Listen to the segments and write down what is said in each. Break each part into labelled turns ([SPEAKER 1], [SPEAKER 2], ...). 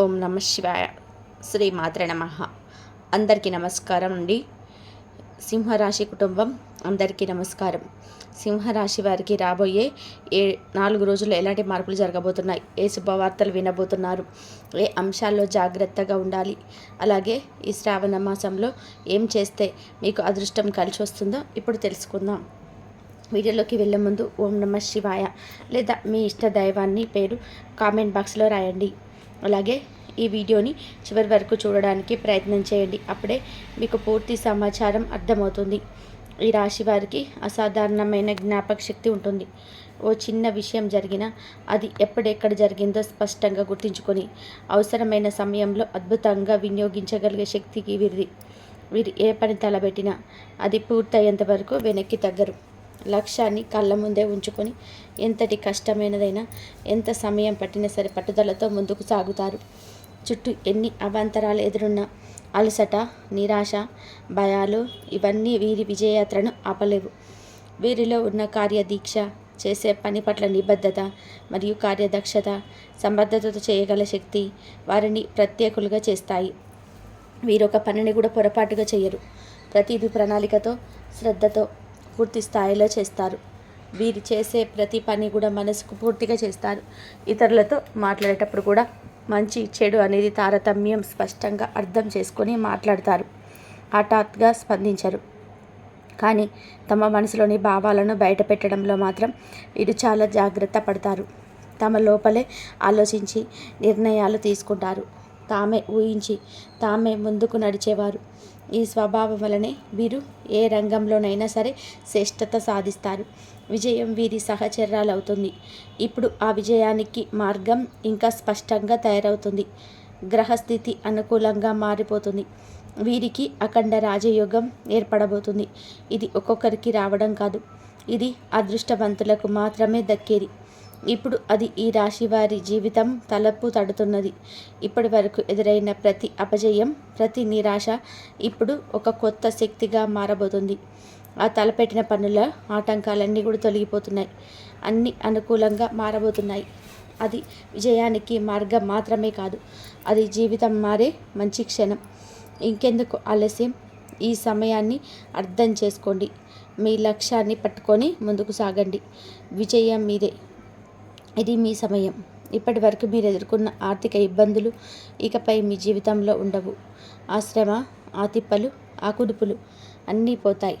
[SPEAKER 1] ఓం నమ శివాయ. శ్రీ మాత్ర నమ. అందరికీ నమస్కారం అండి. సింహరాశి కుటుంబం అందరికీ నమస్కారం. సింహరాశి వారికి రాబోయే ఏ నాలుగు రోజుల్లో ఎలాంటి మార్పులు జరగబోతున్నాయి? ఏ శుభవార్తలు వినబోతున్నారు? ఏ అంశాల్లో జాగ్రత్తగా ఉండాలి? అలాగే ఈ శ్రావణ మాసంలో ఏం చేస్తే మీకు అదృష్టం కలిసి వస్తుందో ఇప్పుడు తెలుసుకుందాం. వీడియోలోకి వెళ్ళే ముందు ఓం నమ శివాయ. లేదా మీ ఇష్ట దైవాన్ని పేరు కామెంట్ బాక్స్లో రాయండి. అలాగే ఈ వీడియోని చివరి వరకు చూడడానికి ప్రయత్నం చేయండి. అప్పుడే మీకు పూర్తి సమాచారం అర్థమవుతుంది. ఈ రాశి వారికి అసాధారణమైన జ్ఞాపక శక్తి ఉంటుంది. ఓ చిన్న విషయం జరిగినా అది ఎప్పుడెక్కడ జరిగిందో స్పష్టంగా గుర్తించుకొని అవసరమైన సమయంలో అద్భుతంగా వినియోగించగలిగే శక్తికి వీరిది. వీరు ఏ పని తలబెట్టినా అది పూర్తయ్యేంత వరకు వెనక్కి తగ్గరు. లక్ష్యాన్ని కళ్ళ ముందే ఉంచుకొని ఎంతటి కష్టమైనదైనా ఎంత సమయం పట్టినా సరే పట్టుదలతో ముందుకు సాగుతారు. చుట్టూ ఎన్ని అవాంతరాలు ఎదురున్నా అలసట నిరాశ భయాలు ఇవన్నీ వీరి విజయయాత్రను ఆపలేవు. వీరిలో ఉన్న కార్యదీక్ష చేసే పని పట్ల నిబద్ధత మరియు కార్యదక్షత సమర్థతతో చేయగల శక్తి వారిని ప్రత్యేకులుగా చేస్తాయి. వీరొక పనిని కూడా పొరపాటుగా చేయరు. ప్రతిదీ ప్రణాళికతో శ్రద్ధతో పూర్తి స్థాయిలో చేస్తారు. వీరు చేసే ప్రతి పని కూడా మనసుకు పూర్తిగా చేస్తారు. ఇతరులతో మాట్లాడేటప్పుడు కూడా మంచి చెడు అనేది తారతమ్యం స్పష్టంగా అర్థం చేసుకొని మాట్లాడతారు. హఠాత్గా స్పందించరు. కానీ తమ మనసులోని భావాలను బయట పెట్టడంలో మాత్రం వీరు చాలా జాగ్రత్త పడతారు. తమ లోపలే ఆలోచించి నిర్ణయాలు తీసుకుంటారు. తామే ఊహించి తామే ముందుకు నడిచేవారు. ఈ స్వభావం వలనే వీరు ఏ రంగంలోనైనా సరే శ్రేష్టత సాధిస్తారు. విజయం వీరి సహచర్యాలవుతుంది ఇప్పుడు ఆ విజయానికి మార్గం ఇంకా స్పష్టంగా తయారవుతుంది. గ్రహస్థితి అనుకూలంగా మారిపోతుంది. వీరికి అఖండ రాజయోగం ఏర్పడబోతుంది. ఇది ఒక్కొక్కరికి రావడం కాదు. ఇది అదృష్టవంతులకు మాత్రమే దక్కేది. ఇప్పుడు అది ఈ రాశి వారి జీవితం తలపు తడుతున్నది. ఇప్పటి వరకు ఎదురైన ప్రతి అపజయం ప్రతి నిరాశ ఇప్పుడు ఒక కొత్త శక్తిగా మారబోతుంది. ఆ తలపెట్టిన పనుల ఆటంకాలన్నీ కూడా తొలగిపోతున్నాయి. అన్నీ అనుకూలంగా మారబోతున్నాయి. అది విజయానికి మార్గం మాత్రమే కాదు అది జీవితం మారే మంచి క్షణం. ఇంకెందుకు ఆలస్యం? ఈ సమయాన్ని అర్థం చేసుకోండి. మీ లక్ష్యాన్ని పట్టుకొని ముందుకు సాగండి. విజయం మీదే. ఇది మీ సమయం. ఇప్పటి వరకు మీరు ఎదుర్కొన్న ఆర్థిక ఇబ్బందులు ఇకపై మీ జీవితంలో ఉండవు. ఆ శ్రమ ఆ తిప్పలు ఆ కుదుపులు అన్నీ పోతాయి.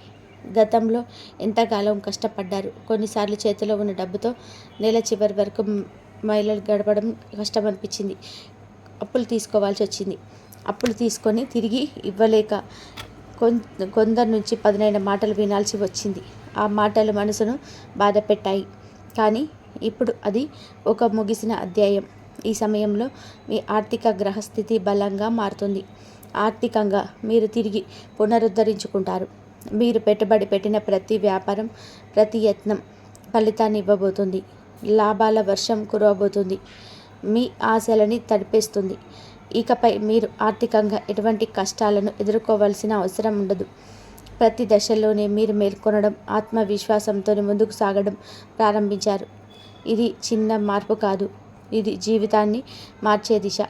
[SPEAKER 1] గతంలో ఎంతకాలం కష్టపడ్డారు. కొన్నిసార్లు చేతిలో ఉన్న డబ్బుతో నెల చివరి వరకు మహిళలు గడపడం కష్టం అనిపించింది అప్పులు తీసుకోవాల్సి వచ్చింది అప్పులు తీసుకొని తిరిగి ఇవ్వలేక కొందరి నుంచి పదునైన మాటలు వినాల్సి వచ్చింది ఆ మాటలు మనసును బాధ పెట్టాయి కానీ ఇప్పుడు అది ఒక ముగిసిన అధ్యాయం. ఈ సమయంలో మీ ఆర్థిక గ్రహస్థితి బలంగా మారుతుంది. ఆర్థికంగా మీరు తిరిగి పునరుద్ధరించుకుంటారు. మీరు పెట్టుబడి పెట్టిన ప్రతి వ్యాపారం ప్రతి యత్నం ఫలితాన్ని ఇవ్వబోతుంది. లాభాల వర్షం కురవబోతుంది. మీ ఆశలని తడిపేస్తుంది. ఇకపై మీరు ఆర్థికంగా ఎటువంటి కష్టాలను ఎదుర్కోవాల్సిన అవసరం ఉండదు. ప్రతి దశలోనే మీరు మేల్కొనడం ఆత్మవిశ్వాసంతో ముందుకు సాగడం ప్రారంభించారు. ఇది చిన్న మార్పు కాదు. ఇది జీవితాన్ని మార్చే దిశ.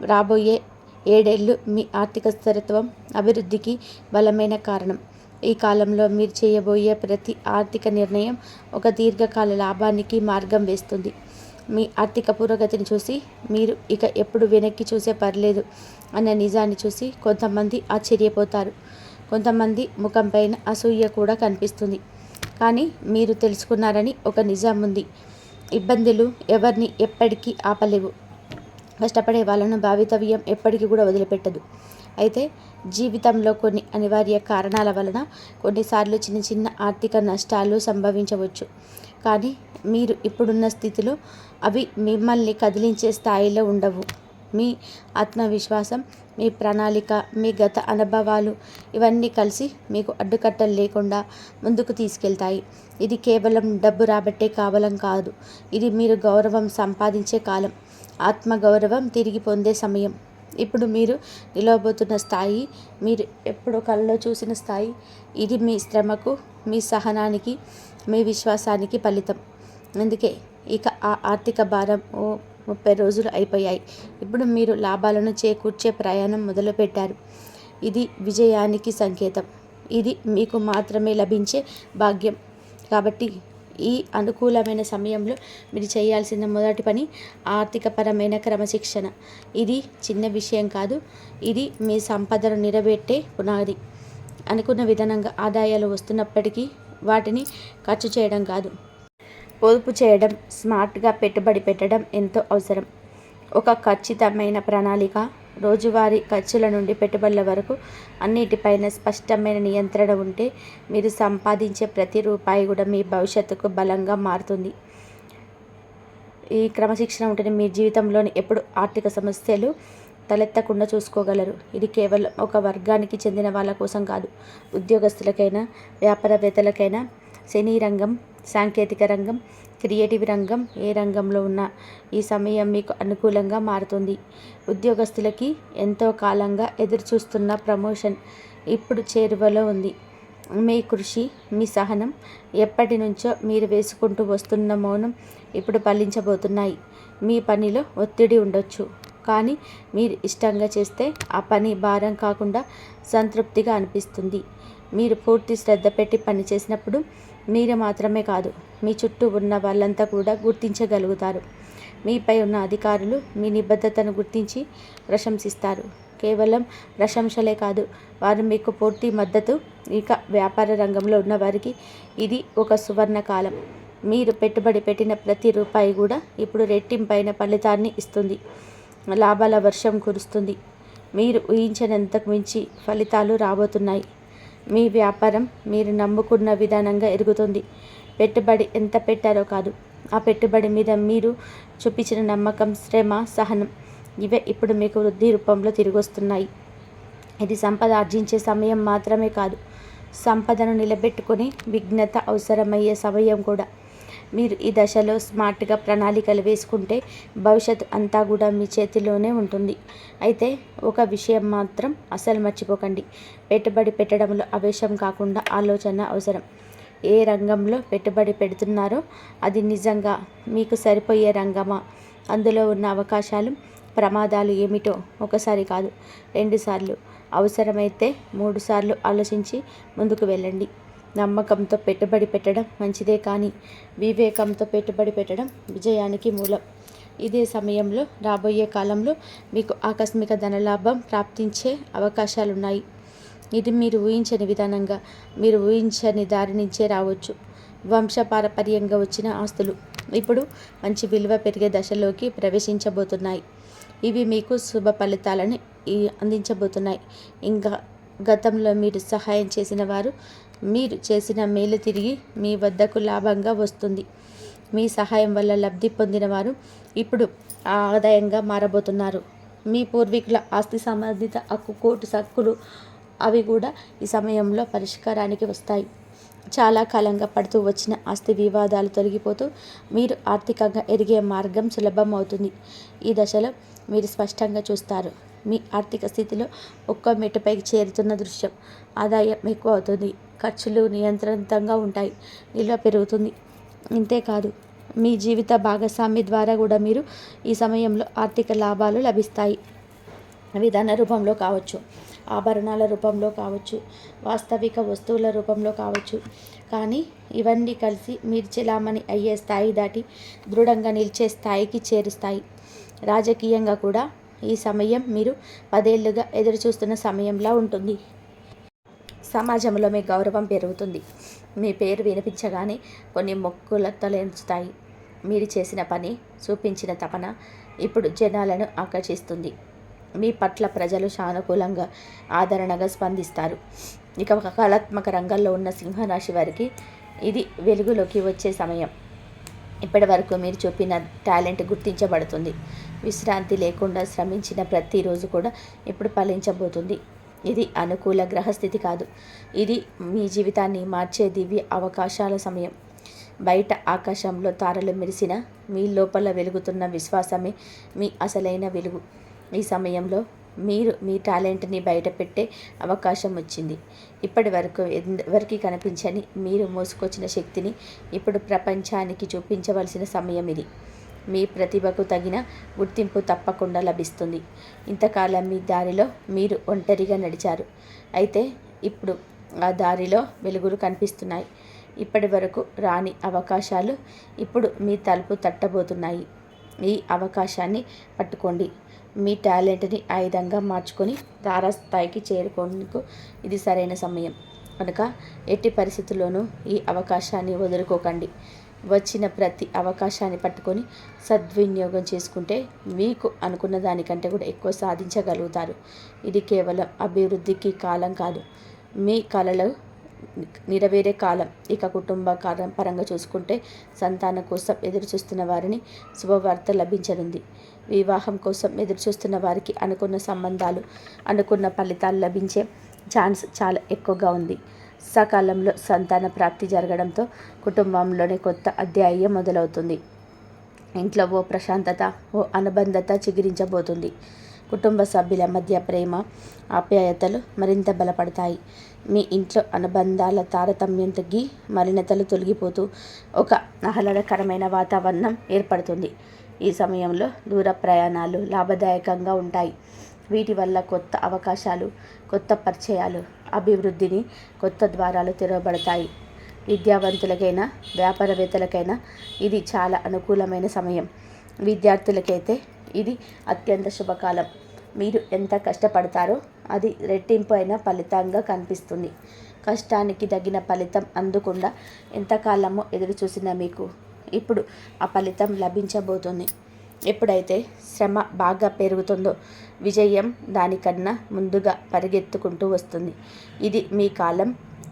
[SPEAKER 1] రాబోయే ఏడేళ్ళు మీ ఆర్థిక స్థిరత్వం అభివృద్ధికి బలమైన కారణం. ఈ కాలంలో మీరు చేయబోయే ప్రతి ఆర్థిక నిర్ణయం ఒక దీర్ఘకాల లాభానికి మార్గం వేస్తుంది. మీ ఆర్థిక పురోగతిని చూసి మీరు ఇక ఎప్పుడు వెనక్కి చూసే పర్లేదు అన్న నిజాన్ని చూసి కొంతమంది ఆశ్చర్యపోతారు. కొంతమంది ముఖంపైన అసూయ కూడా కనిపిస్తుంది. కానీ మీరు తెలుసుకున్నారని ఒక నిజం ఉంది. ఇబ్బందులు ఎవరిని ఎప్పటికీ ఆపలేవు. కష్టపడే వాళ్ళను భావితవ్యం ఎప్పటికీ కూడా వదిలిపెట్టదు. అయితే జీవితంలో కొన్ని అనివార్య కారణాల వలన కొన్నిసార్లు చిన్న చిన్న ఆర్థిక నష్టాలు సంభవించవచ్చు. కానీ మీరు ఇప్పుడున్న స్థితిలో అవి మిమ్మల్ని కదిలించే స్థాయిలో ఉండవు. మీ ఆత్మవిశ్వాసం మీ ప్రణాళిక మీ గత అనుభవాలు ఇవన్నీ కలిసి మీకు అడ్డుకట్టలు లేకుండా ముందుకు తీసుకెళ్తాయి. ఇది కేవలం డబ్బు రాబట్టే కావలం కాదు. ఇది మీరు గౌరవం సంపాదించే కాలం. ఆత్మగౌరవం తిరిగి పొందే సమయం. ఇప్పుడు మీరు నిలవబోతున్న స్థాయి మీరు ఎప్పుడో కళ్ళలో చూసిన స్థాయి ఇది మీ శ్రమకు మీ సహనానికి మీ విశ్వాసానికి ఫలితం. అందుకే ఇక ఆ ఆర్థిక భారం ఓ ముప్పై రోజులు అయిపోయాయి. ఇప్పుడు మీరు లాభాలను చేకూర్చే ప్రయాణం మొదలుపెట్టారు. ఇది విజయానికి సంకేతం. ఇది మీకు మాత్రమే లభించే భాగ్యం. కాబట్టి ఈ అనుకూలమైన సమయంలో మీరు చేయాల్సిన మొదటి పని ఆర్థికపరమైన క్రమశిక్షణ. ఇది చిన్న విషయం కాదు. ఇది మీ సంపదను నిలబెట్టే పునాది. అనుకున్న విధానంగా ఆదాయాలు వస్తున్నప్పటికీ వాటిని ఖర్చు చేయడం కాదు. పొదుపు చేయడం స్మార్ట్గా పెట్టుబడి పెట్టడం ఎంతో అవసరం. ఒక ఖచ్చితమైన ప్రణాళిక. రోజువారీ ఖర్చుల నుండి పెట్టుబడుల వరకు అన్నిటిపైన స్పష్టమైన నియంత్రణ ఉంటే మీరు సంపాదించే ప్రతి రూపాయి కూడా మీ భవిష్యత్తుకు బలంగా మారుతుంది. ఈ క్రమశిక్షణ ఉంటేనే మీ జీవితంలోని ఎప్పుడు ఆర్థిక సమస్యలు తలెత్తకుండా చూసుకోగలరు. ఇది కేవలం ఒక వర్గానికి చెందిన వాళ్ళ కోసం కాదు ఉద్యోగస్తులకైనా వ్యాపారవేత్తలకైనా శని రంగం సాంకేతిక రంగం క్రియేటివ్ రంగం ఏ రంగంలో ఉన్నా ఈ సమయం మీకు అనుకూలంగా మారుతుంది. ఉద్యోగస్తులకి ఎంతో కాలంగా ఎదురుచూస్తున్న ప్రమోషన్ ఇప్పుడు చేరువలో ఉంది. మీ కృషి మీ సహనం ఎప్పటి నుంచో మీరు వేసుకుంటూ వస్తున్న మౌనం ఇప్పుడు ఫలించబోతున్నాయి. మీ పనిలో ఒత్తిడి ఉండొచ్చు కానీ మీరు ఇష్టంగా చేస్తే ఆ పని భారం కాకుండా సంతృప్తిగా అనిపిస్తుంది. మీరు పూర్తి శ్రద్ధ పెట్టి పని చేసినప్పుడు మీరు మాత్రమే కాదు మీ చుట్టూ ఉన్న వాళ్ళంతా కూడా గుర్తించగలుగుతారు. మీపై ఉన్న అధికారులు మీ నిబద్ధతను గుర్తించి ప్రశంసిస్తారు. కేవలం ప్రశంసలే కాదు వారు మీకు పూర్తి మద్దతు ఇక వ్యాపార రంగంలో ఉన్నవారికి ఇది ఒక సువర్ణ కాలం. మీరు పెట్టుబడి పెట్టిన ప్రతి రూపాయి కూడా ఇప్పుడు రెట్టింపైన ఫలితాన్ని ఇస్తుంది. లాభాల వర్షం కురుస్తుంది. మీరు ఊహించినంతకు మించి ఫలితాలు రాబోతున్నాయి. మీ వ్యాపారం మీరు నమ్ముకున్న విధానంగా ఎదుగుతుంది. పెట్టుబడి ఎంత పెట్టారో కాదు. ఆ పెట్టుబడి మీద మీరు చూపించిన నమ్మకం శ్రమ సహనం ఇవే ఇప్పుడు మీకు వృద్ధి రూపంలో తిరిగొస్తున్నాయి. ఇది సంపద ఆర్జించే సమయం మాత్రమే కాదు సంపదను నిలబెట్టుకొని విఘ్నత అవసరమయ్యే సమయం కూడా. మీరు ఈ దశలో స్మార్ట్గా ప్రణాళికలు వేసుకుంటే భవిష్యత్ అంతా కూడా మీ చేతిలోనే ఉంటుంది. అయితే ఒక విషయం మాత్రం అసలు మర్చిపోకండి. పెట్టుబడి పెట్టడంలో ఆవేశం కాకుండా ఆలోచన అవసరం. ఏ రంగంలో పెట్టుబడి పెడుతున్నారో అది నిజంగా మీకు సరిపోయే రంగమా? అందులో ఉన్న అవకాశాలు ప్రమాదాలు ఏమిటో ఒకసారి కాదు రెండుసార్లు అవసరమైతే మూడుసార్లు ఆలోచించి ముందుకు వెళ్ళండి. నమ్మకంతో పెట్టుబడి పెట్టడం మంచిదే కానీ వివేకంతో పెట్టుబడి పెట్టడం విజయానికి మూలం. ఇదే సమయంలో రాబోయే కాలంలో మీకు ఆకస్మిక ధనలాభం ప్రాప్తించే అవకాశాలున్నాయి. ఇది మీరు ఊహించని విధానంగా మీరు ఊహించని దారి నుంచే రావచ్చు. వంశపారపర్యంగా వచ్చిన ఆస్తులు ఇప్పుడు మంచి విలువ పెరిగే దశలోకి ప్రవేశించబోతున్నాయి. ఇవి మీకు శుభ ఫలితాలను అందించబోతున్నాయి. ఇంకా గతంలో మీరు సహాయం చేసిన వారు మీరు చేసిన మేలు తిరిగి మీ వద్దకు లాభంగా వస్తుంది. మీ సహాయం వల్ల లబ్ధి పొందిన వారు ఇప్పుడు ఆదాయంగా మారబోతున్నారు. మీ పూర్వీకుల ఆస్తి సంబంధిత హక్కు కోర్టు సక్కులు అవి కూడా ఈ సమయంలో పరిష్కారానికి వస్తాయి. చాలా కాలంగా పడుతూ వచ్చిన ఆస్తి వివాదాలు తొలగిపోతూ మీరు ఆర్థికంగా ఎదిగే మార్గం సులభం అవుతుంది. ఈ దశలో మీరు స్పష్టంగా చూస్తారు. మీ ఆర్థిక స్థితిలో ఒక్క మెట్టుపైకి చేరుతున్న దృశ్యం ఆదాయం ఎక్కువ అవుతుంది. ఖర్చులు నియంత్రితంగా ఉంటాయి. నిల్వ పెరుగుతుంది. ఇంతేకాదు మీ జీవిత భాగస్వామి ద్వారా కూడా మీరు ఈ సమయంలో ఆర్థిక లాభాలు లభిస్తాయి. విధాన రూపంలో కావచ్చు. ఆభరణాల రూపంలో కావచ్చు వాస్తవిక వస్తువుల రూపంలో కావచ్చు. కానీ ఇవన్నీ కలిసి మీరు చెలామణి అయ్యే స్థాయి దాటి దృఢంగా నిలిచే స్థాయికి చేరుస్తాయి. రాజకీయంగా కూడా ఈ సమయం మీరు పదేళ్ళుగా ఎదురుచూస్తున్న సమయంలా ఉంటుంది. సమాజంలో మీ గౌరవం పెరుగుతుంది. మీ పేరు వినిపించగానే కొన్ని మొక్కుల తలెంచుతాయి. మీరు చేసిన పని చూపించిన తపన ఇప్పుడు జనాలను ఆకర్షిస్తుంది. మీ పట్ల ప్రజలు సానుకూలంగా ఆదరణగా స్పందిస్తారు. ఇక ఒక కళాత్మక రంగంలో ఉన్న సింహరాశి వారికి ఇది వెలుగులోకి వచ్చే సమయం. ఇప్పటి వరకు మీరు చూపిన టాలెంట్ గుర్తించబడుతుంది. విశ్రాంతి లేకుండా శ్రమించిన ప్రతిరోజు కూడా ఇప్పుడు ఫలించబోతుంది. ఇది అనుకూల గ్రహస్థితి కాదు. ఇది మీ జీవితాన్ని మార్చే దివ్య అవకాశాల సమయం. బయట ఆకాశంలో తారలు మెరిసిన మీ లోపల వెలుగుతున్న విశ్వాసమే మీ అసలైన వెలుగు. ఈ సమయంలో మీరు మీ టాలెంట్ని బయటపెట్టే అవకాశం వచ్చింది. ఇప్పటి వరకు ఎవరికి కనిపించని మీరు మోసుకొచ్చిన శక్తిని ఇప్పుడు ప్రపంచానికి చూపించవలసిన సమయం ఇది. మీ ప్రతిభకు తగిన గుర్తింపు తప్పకుండా లభిస్తుంది. ఇంతకాలం మీ దారిలో మీరు ఒంటరిగా నడిచారు. అయితే ఇప్పుడు ఆ దారిలో వెలుగులు కనిపిస్తున్నాయి. ఇప్పటి వరకు రాని అవకాశాలు ఇప్పుడు మీ తలుపు తట్టబోతున్నాయి. ఈ అవకాశాన్ని పట్టుకోండి. మీ టాలెంట్ని ఆయుధంగా మార్చుకొని తారాస్థాయికి చేరుకోవడానికి ఇది సరైన సమయం. కనుక ఎట్టి పరిస్థితుల్లోనూ ఈ అవకాశాన్ని వదులుకోకండి. వచ్చిన ప్రతి అవకాశాన్ని పట్టుకొని సద్వినియోగం చేసుకుంటే మీకు అనుకున్న దానికంటే కూడా ఎక్కువ సాధించగలుగుతారు. ఇది కేవలం అభివృద్ధికి కాలం కాదు. మీ కళలు నెరవేరే కాలం. ఇక కుటుంబ కాలం పరంగా చూసుకుంటే సంతానం కోసం ఎదురు చూస్తున్న వారిని శుభవార్త లభించనుంది. వివాహం కోసం ఎదురుచూస్తున్న వారికి అనుకున్న సంబంధాలు అనుకున్న ఫలితాలు లభించే ఛాన్స్ చాలా ఎక్కువగా ఉంది. సకాలంలో సంతాన ప్రాప్తి జరగడంతో కుటుంబంలోనే కొత్త అధ్యాయం మొదలవుతుంది. ఇంట్లో ఓ ప్రశాంతత ఓ అనుబంధత చిగురించబోతుంది. కుటుంబ సభ్యుల మధ్య ప్రేమ ఆప్యాయతలు మరింత బలపడతాయి. మీ ఇంట్లో అనుబంధాల తారతమ్యం తగ్గి మలినతలు తొలగిపోతూ ఒక ఆహ్లాదకరమైన వాతావరణం ఏర్పడుతుంది. ఈ సమయంలో దూర ప్రయాణాలు లాభదాయకంగా ఉంటాయి. వీటి వల్ల కొత్త అవకాశాలు కొత్త పరిచయాలు అభివృద్ధిని కొత్త ద్వారాలు తెరవబడతాయి. విద్యావంతులకైనా వ్యాపారవేత్తలకైనా ఇది చాలా అనుకూలమైన సమయం. విద్యార్థులకైతే ఇది అత్యంత శుభకాలం. మీరు ఎంత కష్టపడతారో అది రెట్టింపు అయిన ఫలితంగా కనిపిస్తుంది. కష్టానికి తగిన ఫలితం అందకుండా ఎంతకాలమో ఎదురు చూసిన మీకు ఇప్పుడు ఆ ఫలితం లభించబోతుంది. ఎప్పుడైతే శ్రమ బాగా పెరుగుతుందో విజయం దానికన్నా ముందుగా పరిగెత్తుకుంటూ వస్తుంది. ఇది మీ కాలం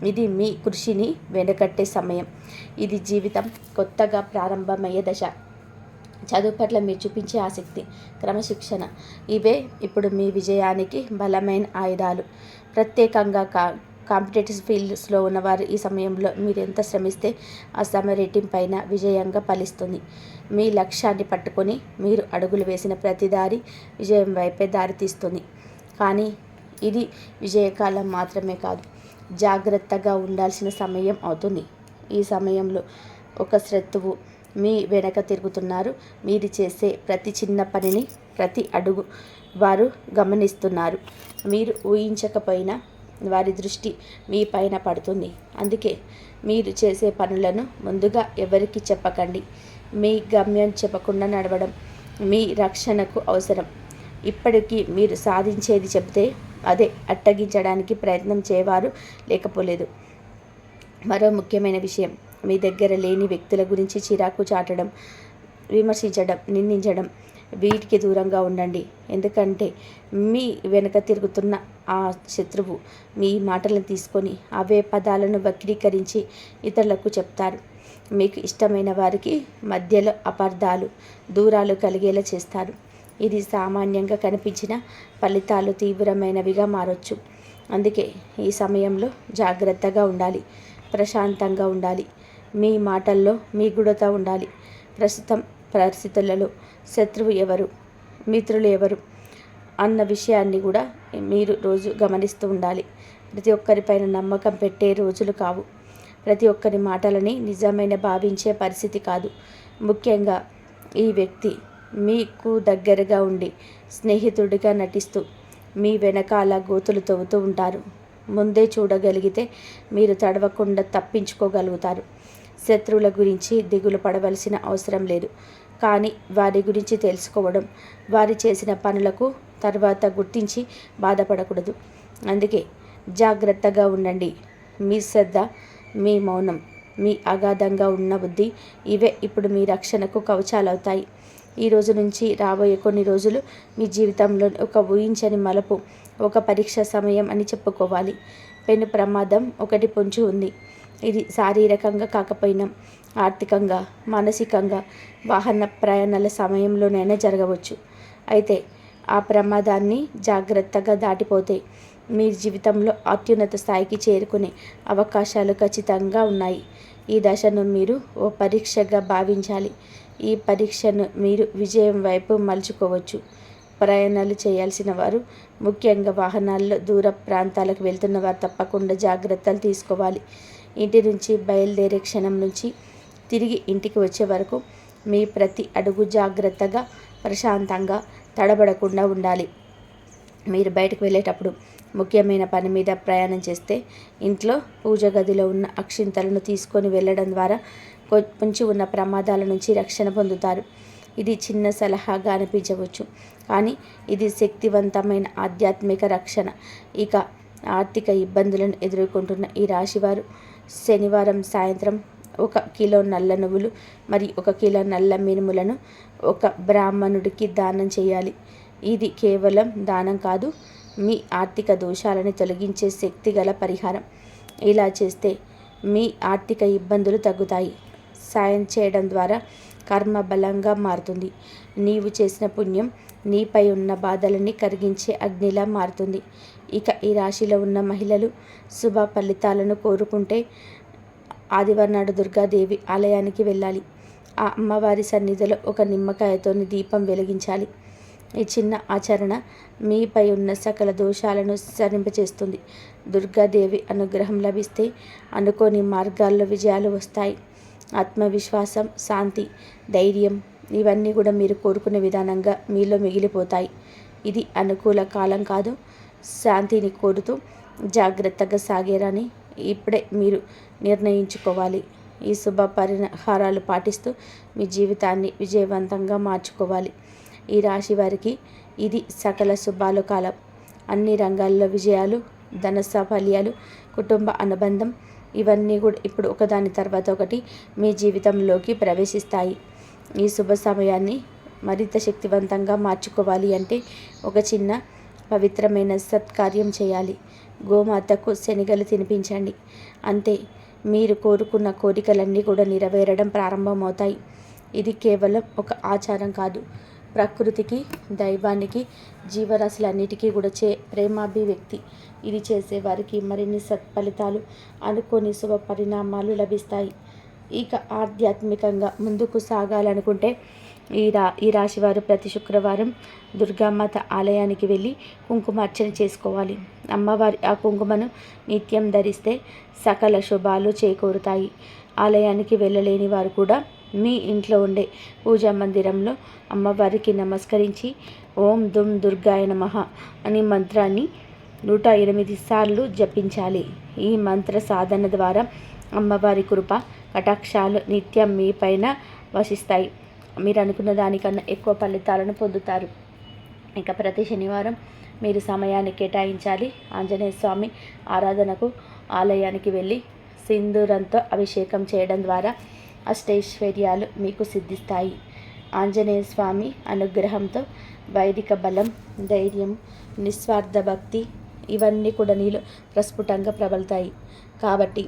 [SPEAKER 1] ఇది మీ కృషిని వెనకట్టే సమయం. ఇది జీవితం కొత్తగా ప్రారంభమయ్యే దశ. చదువు పట్ల మీరు చూపించే ఆసక్తి క్రమశిక్షణ ఇవే ఇప్పుడు మీ విజయానికి బలమైన ఆయుధాలు. ప్రత్యేకంగా కా కాంపిటేటివ్ ఫీల్డ్స్లో ఉన్నవారు ఈ సమయంలో మీరు ఎంత శ్రమిస్తే ఆ సమయ పైన విజయంగా ఫలిస్తుంది. మీ లక్ష్యాన్ని పట్టుకొని మీరు అడుగులు వేసిన ప్రతి దారి విజయం వైపే దారితీస్తుంది కానీ ఇది విజయకాలం మాత్రమే కాదు జాగ్రత్తగా ఉండాల్సిన సమయం అవుతుంది. ఈ సమయంలో ఒక శత్రువు మీ వెనక తిరుగుతున్నారు. మీరు చేసే ప్రతి చిన్న పనిని ప్రతి అడుగు వారు గమనిస్తున్నారు. మీరు ఊహించకపోయినా వారి దృష్టి మీ పైన పడుతుంది. అందుకే మీరు చేసే పనులను ముందుగా ఎవరికి చెప్పకండి. మీ గమ్యం చెప్పకుండా నడవడం మీ రక్షణకు అవసరం. ఇప్పటికీ మీరు సాధించేది చెబితే అదే అట్టగించడానికి ప్రయత్నం చేయవారు లేకపోలేదు. మరో ముఖ్యమైన విషయం మీ దగ్గర లేని వ్యక్తుల గురించి చిరాకు చాటడం విమర్శించడం నిందించడం వీటికి దూరంగా ఉండండి. ఎందుకంటే మీ వెనక తిరుగుతున్న ఆ శత్రువు మీ మాటలను తీసుకొని అవే పదాలను వక్రీకరించి ఇతరులకు చెప్తారు మీకు ఇష్టమైన వారికి మధ్యలో అపార్థాలు దూరాలు కలిగేలా చేస్తారు ఇది సామాన్యంగా కనిపించిన ఫలితాలు తీవ్రమైనవిగా మారొచ్చు. అందుకే ఈ సమయంలో జాగ్రత్తగా ఉండాలి. ప్రశాంతంగా ఉండాలి. మీ మాటల్లో మీ గుడత ఉండాలి. ప్రస్తుతం పరిస్థితులలో శత్రువు ఎవరు? మిత్రులు ఎవరు? అన్న విషయాన్ని కూడా మీరు రోజు గమనిస్తూ ఉండాలి. ప్రతి ఒక్కరిపైన నమ్మకం పెట్టే రోజులు కావు. ప్రతి ఒక్కరి మాటలని నిజమైన భావించే పరిస్థితి కాదు. ముఖ్యంగా ఈ వ్యక్తి మీకు దగ్గరగా ఉండి స్నేహితుడిగా నటిస్తూ మీ వెనకాల గోతులు తవ్వుతూ ఉంటారు. ముందే చూడగలిగితే మీరు తడవకుండా తప్పించుకోగలుగుతారు. శత్రువుల గురించి దిగులు పడవలసిన అవసరం లేదు. కానీ వారి గురించి తెలుసుకోవడం వారి చేసిన పనులకు తర్వాత గుర్తించి బాధపడకూడదు. అందుకే జాగ్రత్తగా ఉండండి. మీ శ్రద్ధ మీ మౌనం మీ అగాధంగా ఉన్న బుద్ధి ఇవే ఇప్పుడు మీ రక్షణకు కవచాలవుతాయి. ఈ రోజు నుంచి రాబోయే కొన్ని రోజులు మీ జీవితంలో ఒక ఊహించని మలుపు ఒక పరీక్ష సమయం అని చెప్పుకోవాలి. పెను ప్రమాదం ఒకటి పొంచి ఉంది. ఇది శారీరకంగా కాకపోయినా ఆర్థికంగా మానసికంగా వాహన ప్రయాణాల సమయంలోనైనా జరగవచ్చు. అయితే ఆ ప్రమాదాన్ని జాగ్రత్తగా దాటిపోతే మీ జీవితంలో అత్యున్నత స్థాయికి చేరుకునే అవకాశాలు ఖచ్చితంగా ఉన్నాయి. ఈ దశను మీరు ఓ పరీక్షగా భావించాలి. ఈ పరీక్షను మీరు విజయం వైపు మలుచుకోవచ్చు. ప్రయాణాలు చేయాల్సిన వారు ముఖ్యంగా వాహనాల్లో దూర ప్రాంతాలకు వెళ్తున్న వారు తప్పకుండా జాగ్రత్తలు తీసుకోవాలి. ఇంటి నుంచి బయలుదేరే క్షణం నుంచి తిరిగి ఇంటికి వచ్చే వరకు మీ ప్రతి అడుగు జాగ్రత్తగా ప్రశాంతంగా తడబడకుండా ఉండాలి. మీరు బయటకు వెళ్ళేటప్పుడు ముఖ్యమైన పని మీద ప్రయాణం చేస్తే ఇంట్లో పూజ గదిలో ఉన్న అక్షింతలను తీసుకొని వెళ్ళడం ద్వారా కొంచెం పొంచి ఉన్న ప్రమాదాల నుంచి రక్షణ పొందుతారు. ఇది చిన్న సలహాగా అనిపించవచ్చు కానీ ఇది శక్తివంతమైన ఆధ్యాత్మిక రక్షణ. ఇక ఆర్థిక ఇబ్బందులను ఎదుర్కొంటున్న ఈ రాశివారు శనివారం సాయంత్రం ఒక కిలో నల్ల నువ్వులు మరియు ఒక కిలో నల్ల మినుములను ఒక బ్రాహ్మణుడికి దానం చేయాలి. ఇది కేవలం దానం కాదు మీ ఆర్థిక దోషాలను తొలగించే శక్తి గల పరిహారం. ఇలా చేస్తే మీ ఆర్థిక ఇబ్బందులు తగ్గుతాయి. సాయం చేయడం ద్వారా కర్మ బలంగా మారుతుంది. నీవు చేసిన పుణ్యం నీపై ఉన్న బాధలని కరిగించే అగ్నిలా మారుతుంది. ఇక ఈ రాశిలో ఉన్న మహిళలు శుభ ఫలితాలను కోరుకుంటే ఆదివారం నాడు దుర్గాదేవి ఆలయానికి వెళ్ళాలి. ఆ అమ్మవారి సన్నిధిలో ఒక నిమ్మకాయతోని దీపం వెలిగించాలి. ఈ చిన్న ఆచరణ మీపై ఉన్న సకల దోషాలను సరింపచేస్తుంది. దుర్గాదేవి అనుగ్రహం లభిస్తే అనుకోని మార్గాల్లో విజయాలు వస్తాయి. ఆత్మవిశ్వాసం శాంతి ధైర్యం ఇవన్నీ కూడా మీరు కోరుకునే విధానంగా మీలో మిగిలిపోతాయి. ఇది అనుకూల కాలం కాదు. శాంతిని కోరుతూ జాగ్రత్తగా సాగేరని ఇప్పుడే మీరు నిర్ణయించుకోవాలి. ఈ శుభ పరిహారాలు పాటిస్తూ మీ జీవితాన్ని విజయవంతంగా మార్చుకోవాలి. ఈ రాశి వారికి ఇది సకల శుభాలు కాలం. అన్ని రంగాల్లో విజయాలు ధన సాఫల్యాలు కుటుంబ అనుబంధం ఇవన్నీ కూడా ఇప్పుడు ఒకదాని తర్వాత ఒకటి మీ జీవితంలోకి ప్రవేశిస్తాయి. ఈ శుభ సమయాన్ని మరింత శక్తివంతంగా మార్చుకోవాలి అంటే ఒక చిన్న పవిత్రమైన సత్కార్యం చేయాలి. గోమాతకు శనిగలు తినిపించండి. అంతే మీరు కోరుకున్న కోరికలన్నీ కూడా నెరవేరడం ప్రారంభమవుతాయి. ఇది కేవలం ఒక ఆచారం కాదు. ప్రకృతికి దైవానికి జీవరాశులన్నిటికీ కూడా చే ప్రేమాభివ్యక్తి. ఇది చేసేవారికి మరిన్ని సత్ఫలితాలు అనుకోని శుభ పరిణామాలు లభిస్తాయి. ఇక ఆధ్యాత్మికంగా ముందుకు సాగాలనుకుంటే ఈ రా ఈ రాశివారు ప్రతి శుక్రవారం దుర్గామాత ఆలయానికి వెళ్ళి కుంకుమార్చన చేసుకోవాలి. అమ్మవారి ఆ కుంకుమను నిత్యం ధరిస్తే సకల శుభాలు చేకూరుతాయి. ఆలయానికి వెళ్ళలేని వారు కూడా మీ ఇంట్లో ఉండే పూజా మందిరంలో అమ్మవారికి నమస్కరించి ఓం దుమ్ దుర్గాయ నమ అనే మంత్రాన్ని నూట ఎనిమిది సార్లు జపించాలి. ఈ మంత్ర సాధన ద్వారా అమ్మవారి కృప కటాక్షాలు నిత్యం మీ పైన వసిస్తాయి మీరు అనుకున్న దానికన్నా ఎక్కువ ఫలితాలను పొందుతారు. ఇక ప్రతి శనివారం మీరు సమయాన్ని కేటాయించాలి. ఆంజనేయ స్వామి ఆరాధనకు ఆలయానికి వెళ్ళి సింధూరంతో అభిషేకం చేయడం ద్వారా అష్టైశ్వర్యాలు మీకు సిద్ధిస్తాయి. ఆంజనేయ స్వామి అనుగ్రహంతో వైదిక బలం ధైర్యం నిస్వార్థ భక్తి ఇవన్నీ కూడా నీలో ప్రస్ఫుటంగా ప్రబలుతాయి. కాబట్టి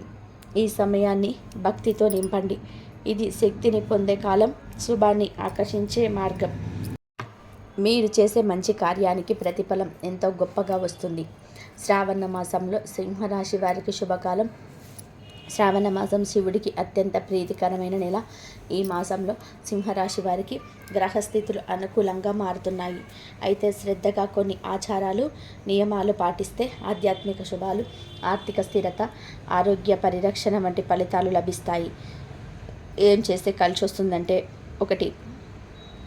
[SPEAKER 1] ఈ సమయాన్ని భక్తితో నింపండి. ఇది శక్తిని పొందే కాలం. శుభాన్ని ఆకర్షించే మార్గం. మీరు చేసే మంచి కార్యానికి ప్రతిఫలం ఎంతో గొప్పగా వస్తుంది. శ్రావణ మాసంలో సింహరాశి వారికి శుభకాలం. శ్రావణ మాసం శివుడికి అత్యంత ప్రీతికరమైన నెల. ఈ మాసంలో సింహరాశి వారికి గ్రహస్థితులు అనుకూలంగా మారుతున్నాయి. అయితే శ్రద్ధగా కొన్ని ఆచారాలు నియమాలు పాటిస్తే ఆధ్యాత్మిక శుభాలు ఆర్థిక స్థిరత ఆరోగ్య పరిరక్షణ వంటి ఫలితాలు లభిస్తాయి. ఏం చేస్తే కలిసి వస్తుందంటే ఒకటి.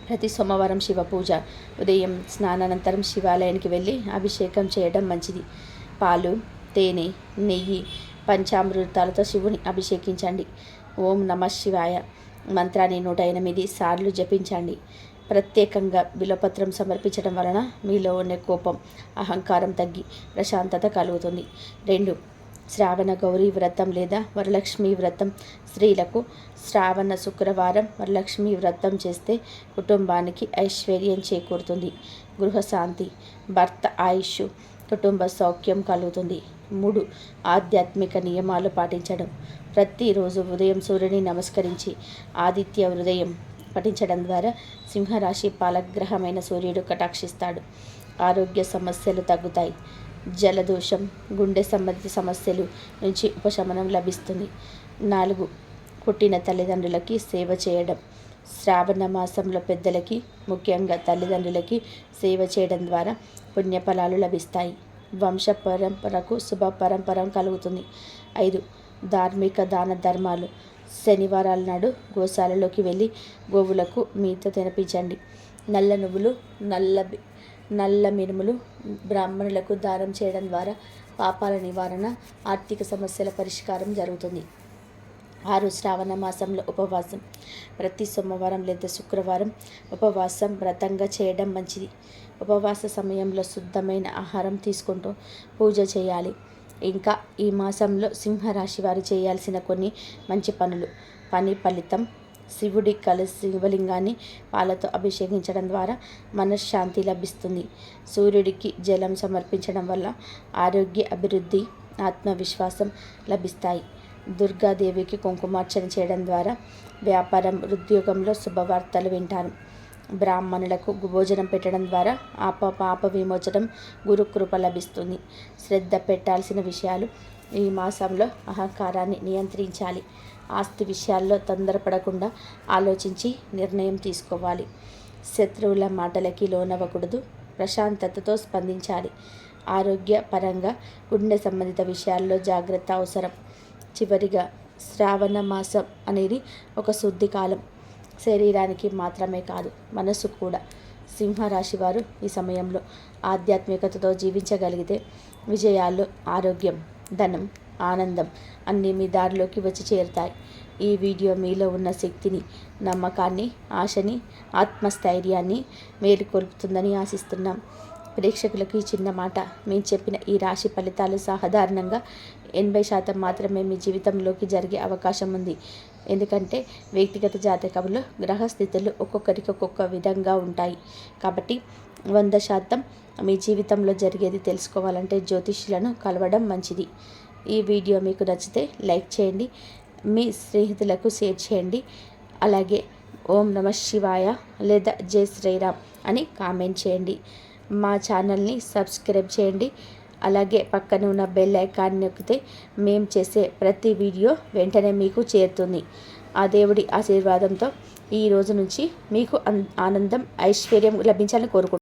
[SPEAKER 1] ప్రతి సోమవారం శివ పూజ. ఉదయం స్నానానంతరం శివాలయానికి వెళ్ళి అభిషేకం చేయడం మంచిది. పాలు తేనె నెయ్యి పంచామృతాలతో శివుని అభిషేకించండి. ఓం నమ శివాయ. మంత్రాన్ని నూట ఎనిమిది సార్లు జపించండి. ప్రత్యేకంగా బిలపత్రం సమర్పించడం వలన మీలో ఉన్న కోపం అహంకారం తగ్గి ప్రశాంతత కలుగుతుంది. రెండు. శ్రావణ గౌరీ వ్రతం లేదా వరలక్ష్మి వ్రతం స్త్రీలకు శ్రావణ శుక్రవారం వరలక్ష్మి వ్రతం చేస్తే కుటుంబానికి ఐశ్వర్యం చేకూరుతుంది. గృహశాంతి భర్త ఆయుష్ కుటుంబ సౌఖ్యం కలుగుతుంది. మూడు ఆధ్యాత్మిక నియమాలు పాటించడం. ప్రతిరోజు ఉదయం సూర్యుని నమస్కరించి ఆదిత్య హృదయం పఠించడం ద్వారా సింహరాశి పాలగ్రహమైన సూర్యుడు కటాక్షిస్తాడు. ఆరోగ్య సమస్యలు తగ్గుతాయి. జలదోషం గుండె సంబంధిత సమస్యలు నుంచి ఉపశమనం లభిస్తుంది. నాలుగు పుట్టిన తల్లిదండ్రులకి సేవ చేయడం. శ్రావణ మాసంలో పెద్దలకి ముఖ్యంగా తల్లిదండ్రులకి సేవ చేయడం ద్వారా పుణ్యఫలాలు లభిస్తాయి. వంశ పరంపరకు శుభ పరంపరం కలుగుతుంది. ఐదు ధార్మిక దాన ధర్మాలు. శనివారాల నాడు గోశాలలోకి వెళ్ళి గోవులకు మీత తినిపించండి నల్ల నువ్వులు నల్ల బి- నల్ల మినుములు బ్రాహ్మణులకు దానం చేయడం ద్వారా పాపాల నివారణ ఆర్థిక సమస్యల పరిష్కారం జరుగుతుంది. ఆరు శ్రావణ మాసంలో ఉపవాసం. ప్రతి సోమవారం లేదా శుక్రవారం ఉపవాసం వ్రతంగా చేయడం మంచిది. ఉపవాస సమయంలో శుద్ధమైన ఆహారం తీసుకుంటూ పూజ చేయాలి. ఇంకా ఈ మాసంలో సింహరాశి వారు చేయాల్సిన కొన్ని మంచి పనులు. పని ఫలితం శివుడి కలిసి శివలింగాన్ని పాలతో అభిషేకించడం ద్వారా మనశ్శాంతి లభిస్తుంది. సూర్యుడికి జలం సమర్పించడం వల్ల ఆరోగ్య అభివృద్ధి ఆత్మవిశ్వాసం లభిస్తాయి. దుర్గాదేవికి కుంకుమార్చన చేయడం ద్వారా వ్యాపారం ఉద్యోగంలో శుభవార్తలు వింటారు. బ్రాహ్మణులకు భోజనం పెట్టడం ద్వారా ఆప పాప విమోచనం గురుకృప లభిస్తుంది. శ్రద్ధ పెట్టాల్సిన విషయాలు ఈ మాసంలో అహంకారాన్ని నియంత్రించాలి. ఆస్తి విషయాల్లో తొందరపడకుండా ఆలోచించి నిర్ణయం తీసుకోవాలి. శత్రువుల మాటలకి లోనవ్వకూడదు. ప్రశాంతతతో స్పందించాలి. ఆరోగ్య పరంగా గుండె సంబంధిత విషయాల్లో జాగ్రత్త అవసరం. చివరిగా శ్రావణ మాసం అనేది ఒక శుద్ధి కాలం. శరీరానికి మాత్రమే కాదు మనసు కూడా. సింహరాశి వారు ఈ సమయంలో ఆధ్యాత్మికతతో జీవించగలిగితే విజయాలు ఆరోగ్యం ధనం ఆనందం అన్నీ మీ దారిలోకి వచ్చి చేరుతాయి. ఈ వీడియో మీలో ఉన్న శక్తిని నమ్మకాన్ని ఆశని ఆత్మస్థైర్యాన్ని మేలుకొల్పుతుందని ఆశిస్తున్నాం. ప్రేక్షకులకు ఈ చిన్న మాట మేము చెప్పిన ఈ రాశి ఫలితాలు సాధారణంగా ఎనభై శాతం మాత్రమే మీ జీవితంలోకి జరిగే అవకాశం ఉంది. ఎందుకంటే వ్యక్తిగత జాతకంలో గ్రహస్థితులు ఒక్కొక్కరికి ఒక్కొక్క విధంగా ఉంటాయి. కాబట్టి వంద శాతం మీ జీవితంలో జరిగేది తెలుసుకోవాలంటే జ్యోతిష్యులను కలవడం మంచిది. ఈ వీడియో మీకు నచ్చితే లైక్ చేయండి మీ స్నేహితులకు షేర్ చేయండి అలాగే ఓం నమ శివాయ లేదా జై శ్రీరామ్ అని కామెంట్ చేయండి. మా ఛానల్ని సబ్స్క్రైబ్ చేయండి అలాగే పక్కన ఉన్న బెల్ ఐకాన్ నొక్కితే మేము చేసే ప్రతి వీడియో వెంటనే మీకు చేరుతుంది. ఆ దేవుడి ఆశీర్వాదంతో ఈ రోజు నుంచి మీకు అన్- ఆనందం ఐశ్వర్యం లభించాలని కోరుకుంటున్నాను